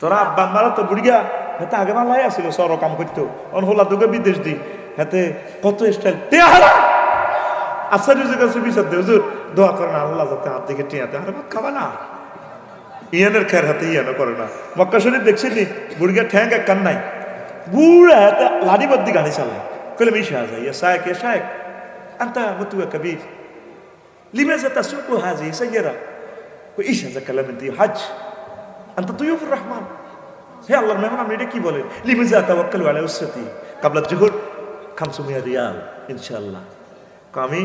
তোরা আব্বা মারা তো বুড়িয়া হেতে আগে মালাই আসিল সর কাম করতো অনহোলা তোকে বিদেশ দি হেতে কত স্টাইল টেহারা আসার হুজুর কাছে বিচার দে। হুজুর, দোয়া করে আল্লাহ যাতে হাত দিকে টিয়াতে আরে খাবা না। ইয়ানের খের হাতে ইয়ানো করে না। মক্কা শরীফ দেখছিলি বুড়িয়া ঠ্যাং এক কান নাই। বুড়া হাতে লাড়িবদ্দি গাড়ি চালায়। কইলে মিশা যায়, ইয়া শায়েক ইয়া শায়েক আন্তা মতুয়া কবির। লিমাজা তাসুকু হাজি সাইয়্যারা কই ইশা যাকালাম দি হজ। আন্ত তুইফুর রহমান। হে আল্লাহর মেহমান, আপনি এটা কি বলেন? লিমিজা তাবাক্কাল ওয়ালা কাবলা খামসুমিয়া রিয়াল, ইনশাআল্লাহ। আমি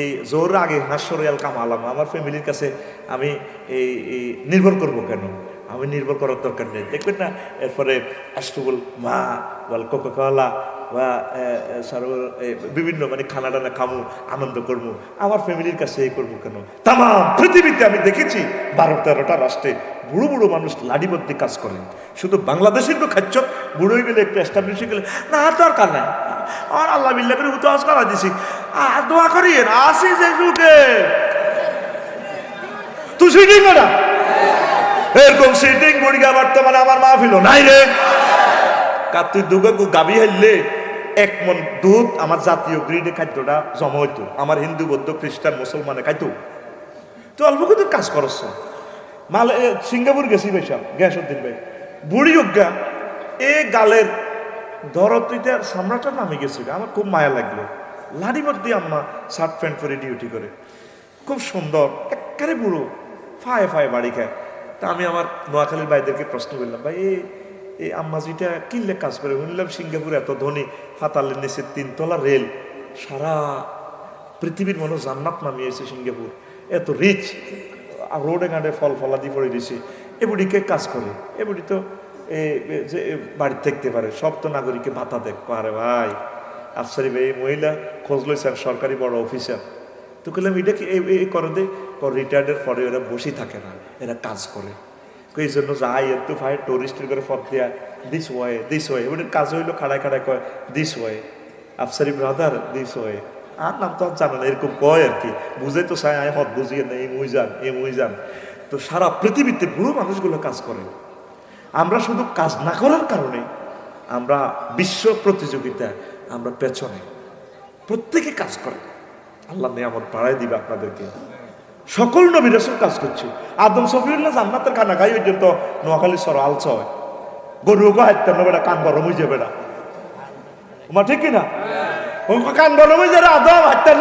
এই জোর আগে হাস্য রিয়াল কামালাম আমার ফ্যামিলির কাছে আমি এই নির্ভর করব কেন? আমি নির্ভর করার দরকার নেই। দেখবেন না, এরপরে আষ্টুবুল মা ওয়াল কোকা বিভিন্ন মানে খানা টানা খামু, আনন্দ করব আমার ফ্যামিলির কাছে এই করব কেন? তাম পৃথিবীতে আমি দেখেছি, বারো তেরোটা রাষ্ট্রে বুড়ো বুড়ো মানুষ লাডিবদ্ধি কাজ করেন। শুধু বাংলাদেশের তো খাচ্ছ, বুড়োই গেলে একটু এস্টাবলিশ হয়ে গেলে, না দরকার নাই। আর আল্লাহ বিল্লাহ করে উতাস করা দিছি। আর দোয়া করি, আসি যে যুগে। তুই সিটিং না। এরকম সিটিং বর্তমানে আমার মাহফিল নাই রে। কার তুই দুগা গাবি হাইলে, এক মন দুধ আমার জাতীয় গ্রিডে খাদ্যটা জমা হইতো, আমার হিন্দু, বৌদ্ধ, খ্রিস্টান, মুসলমানে খাইতো। তো অল্প কিন্তু কাজ করছ মাল সিঙ্গাপুর গেছি ভাই সব গ্যাসুদ্দিন ভাই। বুড়ি অজ্ঞা এ গালের ধরতিতে সামরাটা নামে গেছিল, আমার খুব মায়া লাগল। লাড়ি মধ্যে আম্মা শার্ট প্যান্ট পরে ডিউটি করে। খুব সুন্দর একেবারে বুড়ো, ফায়ে ফায়ে বাড়ি খায়। তা আমি আমার নোয়াখালীর ভাইদেরকে প্রশ্ন করলাম, ভাই এই আম্মাজিটা কিনলে কাজ করে শুনলাম সিঙ্গাপুর এত ধনী ফাতালের নিচে তিনতলা রেল, সারা পৃথিবীর মানুষ জান্নাত নামিয়েছে সিঙ্গাপুর, এত রিচ রোডে ঘাটে ফল ফলাদি পড়ে দিছে এbuডিকে কাজ করে এbuডি তো যে বাড়ি থাকতে পারে, সব তো নাগরিককে ভাতা দেখ পারে ভাই, আফসারি ভাই, এই মহিলা খোঁজ লইছে, আর সরকারি বড় অফিসার। তো বললাম এটা কি এই করে দে। রিটায়ার্ডের পরে এরা বসে থাকে না, এরা কাজ করে। এই জন্য যাই একটু ভাই টুরিস্টের করে ফট দেয়া দিস ওয়ে দিস ওয়ে এবার কাজ হইল, খাড়ায় খাড়ায় কয় দিস ওয়ে আফসারি ব্রাদার দিস ওয়ে আর নাম তো জানে না, এরকম কয় আর কি। বুঝে তো চাই আমি হত বুঝিয়ে না এই মুই যান এই মুই যান। তো সারা পৃথিবীতে বুড়ো মানুষগুলো কাজ করে। আমরা শুধু কাজ না করার কারণে আমরা বিশ্ব প্রতিযোগিতা আমরা পেছনে। প্রত্যেকে কাজ করে। আল্লাহ নিয়ামত বাড়াই দিবে আপনাদেরকে। সকল নবী রসুল কাজ করছে। আদম সফিউল্লাহ জান্নাতের খানা খাই ওই জন্য নোয়াখালী সর আলচ হয়। গরুকে হাইতে বেটা কান গরম হয়ে যাবে না। ঠিক কিনা? ও কান গরম হয়ে যাবে আদম হাইতে